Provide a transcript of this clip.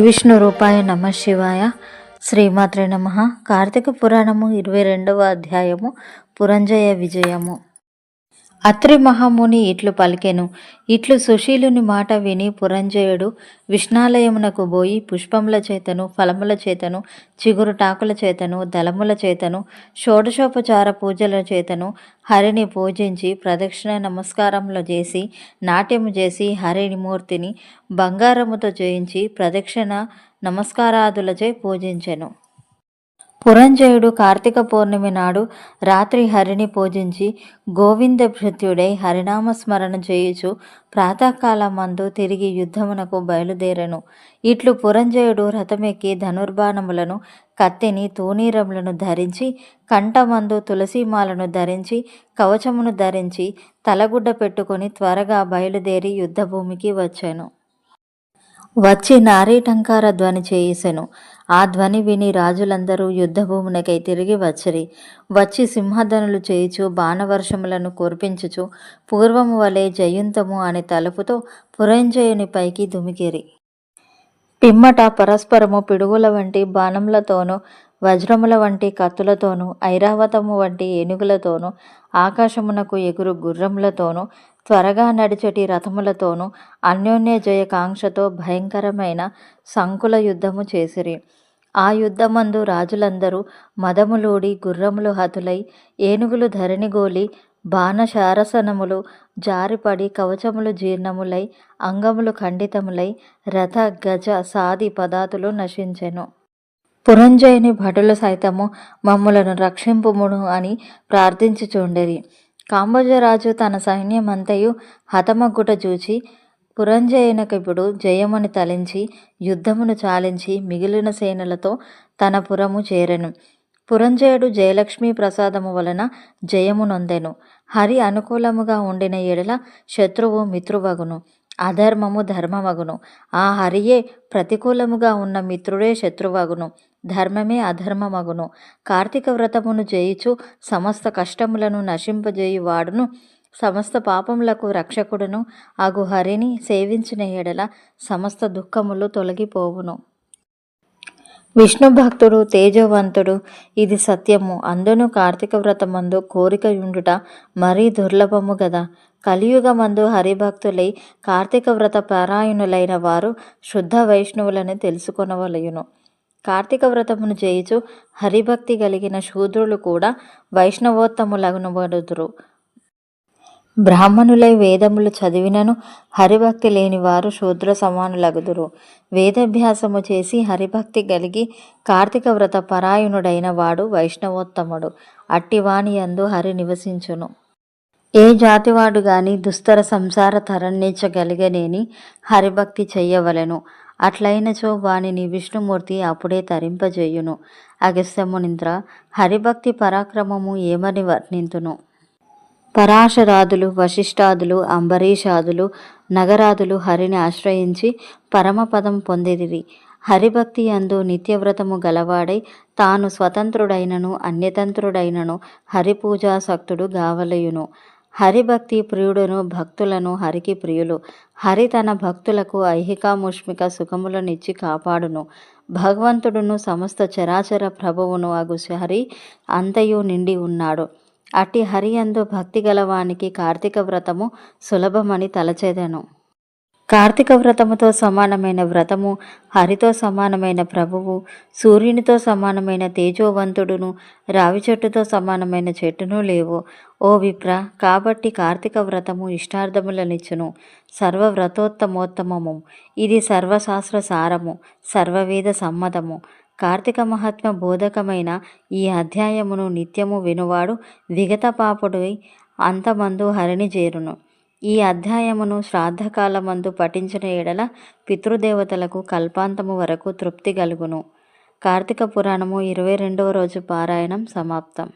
విష్ణు రూపాయ నమ శివాయ. శ్రీమాత్రే నమ. కార్తీక పురాణము ఇరవై రెండవ అధ్యాయము. పురంజయ విజయము. అత్రి మహాముని ఇట్లు పలికెను. ఇట్లు సుశీలుని మాట విని పురంజయుడు విష్ణాలయమునకు పోయి పుష్పముల చేతను ఫలముల చేతను చిగురుటాకుల చేతను దళముల చేతను షోడశోపచార పూజల చేతను హరిని పూజించి ప్రదక్షిణ నమస్కారములు చేసి నాట్యము చేసి హరిని మూర్తిని బంగారముతో చేయించి ప్రదక్షిణ నమస్కారాదులచే పూజించెను. పురంజయుడు కార్తీక పౌర్ణమి నాడు రాత్రి హరిని పూజించి గోవింద భృత్యుడై హరినామ స్మరణ చేయుచు ప్రాతకాలమందు తిరిగి యుద్ధమునకు బయలుదేరెను. ఇట్లు పురంజయుడు రథమెక్కి ధనుర్బాణములను కత్తిని తూనీరములను ధరించి కంఠమందు తులసీమాలను ధరించి కవచమును ధరించి తలగుడ్డ పెట్టుకొని త్వరగా బయలుదేరి యుద్ధభూమికి వచ్చాను. వచ్చి నారీటంకార ధ్వని చేయిసెను. ఆ ధ్వని విని రాజులందరూ యుద్ధభూమునకై తిరిగి వచ్చిరి. వచ్చి సింహధనులు చేయుచు బాణవర్షములను కురిపించుచు పూర్వము వలె జయుంతము అనే తలుపుతో పురంజయుని పైకి దుమికిరి. పిమ్మట పరస్పరము పిడుగుల వంటి బాణములతోనూ వజ్రముల వంటి కత్తులతోనూ ఐరావతము వంటి ఏనుగులతోనూ ఆకాశమునకు ఎగురు గుర్రములతోనూ త్వరగా నడిచటి రథములతోనూ అన్యోన్య జయకాంక్షతో భయంకరమైన సంకుల యుద్ధము చేసిరి. ఆ యుద్ధమందు రాజులందరూ మదములూడి గుర్రములు హతులై ఏనుగులు ధరణిగోలి బాణశారసనములు జారిపడి కవచములు జీర్ణములై అంగములు ఖండితములై రథ గజ సాది పదాతులు నశించెను. పురంజయుని భటులు సైతము మమ్ములను రక్షింపుమును అని ప్రార్థించుచుండిరి. కాంబోజరాజు తన సైన్యమంతయు హతమగ్గుట చూచి పురంజయునకిప్పుడు జయముని తలించి యుద్ధమును చాలించి మిగిలిన సేనలతో తన పురము చేరెను. పురంజయుడు జయలక్ష్మీ ప్రసాదము వలన జయము నొందెను. హరి అనుకూలముగా ఉండిన ఎడల శత్రువు మిత్రువగును అధర్మము ధర్మమగును. ఆ హరియే ప్రతికూలముగా ఉన్న మిత్రుడే శత్రువగును. ధర్మమే అధర్మమగును. కార్తీక వ్రతమును చేయుచు సమస్త కష్టములను నశింపజేయు వాడును. సమస్త పాపములకు రక్షకుడును. అగు హరిని సేవించిన ఎడల సమస్త దుఃఖములు తొలగిపోవును. విష్ణు భక్తుడు తేజవంతుడు ఇది సత్యము. అందును కార్తీక వ్రతమందు కోరిక ఉండుట మరీ దుర్లభము గదా. కలియుగమందు హరిభక్తులై కార్తీక వ్రత పారాయణులైన వారు శుద్ధ వైష్ణవులని తెలుసుకొనవలయును. కార్తీక వ్రతమును చేయుచు హరిభక్తి కలిగిన శూద్రులు కూడా వైష్ణవోత్తములగునబడుదురు. బ్రాహ్మణులై వేదములు చదివినను హరిభక్తి లేని వారు శూద్ర సమానులగుదురు. వేదాభ్యాసము చేసి హరిభక్తి కలిగి కార్తీక వ్రత పరాయణుడైన వాడు వైష్ణవోత్తముడు. అట్టివాణి అందు హరి నివసించును. ఏ జాతివాడు గాని దుస్తర సంసార తరణించగలిగనేని హరిభక్తి చెయ్యవలెను అట్లయినచో వానిని విష్ణుమూర్తి అప్పుడే తరింపజేయును. అగస్త్యమునింద్ర హరిభక్తి పరాక్రమము ఏమని వర్ణింతును? పరాశరాదులు వశిష్ఠాదులు అంబరీషాదులు నగరాదులు హరిని ఆశ్రయించి పరమపదం పొందిదిరి హరిభక్తి అందు నిత్యవ్రతము గలవాడై తాను స్వతంత్రుడైనను అన్యతంత్రుడైనను హరిపూజాసక్తుడు గావలయును. హరిభక్తి ప్రియుడును భక్తులను హరికి ప్రియులు. హరి తన భక్తులకు ఐహికాముష్మిక సుఖములనిచ్చి కాపాడును. భగవంతుడును సమస్త చరాచర ప్రభువును అగు హరి అంతయు నిండి ఉన్నాడు. అట్టి హరియందు భక్తి గలవానికి కార్తీక వ్రతము సులభమని తలచేదెను. కార్తీక వ్రతముతో సమానమైన వ్రతము హరితో సమానమైన ప్రభువు సూర్యునితో సమానమైన తేజోవంతుడును రావి చెట్టుతో సమానమైన చెట్టును లేవు. ఓ విప్ర కాబట్టి కార్తీక వ్రతము ఇష్టార్థములనిచ్చును. సర్వవ్రతోత్తమోత్తమము. ఇది సర్వశాస్త్ర సారము సర్వవేద సమ్మతము. కార్తీక మహాత్మ బోధకమైన ఈ అధ్యాయమును నిత్యము వినువాడు విగత పాపుడై అంతమందు హరిని చేరును. ఈ అధ్యాయమును శ్రాద్ధకాలమందు పఠించిన ఎడల పితృదేవతలకు కల్పాంతము వరకు తృప్తి కలుగును కార్తీక పురాణము ఇరవై రెండవ రోజు పారాయణం సమాప్తం.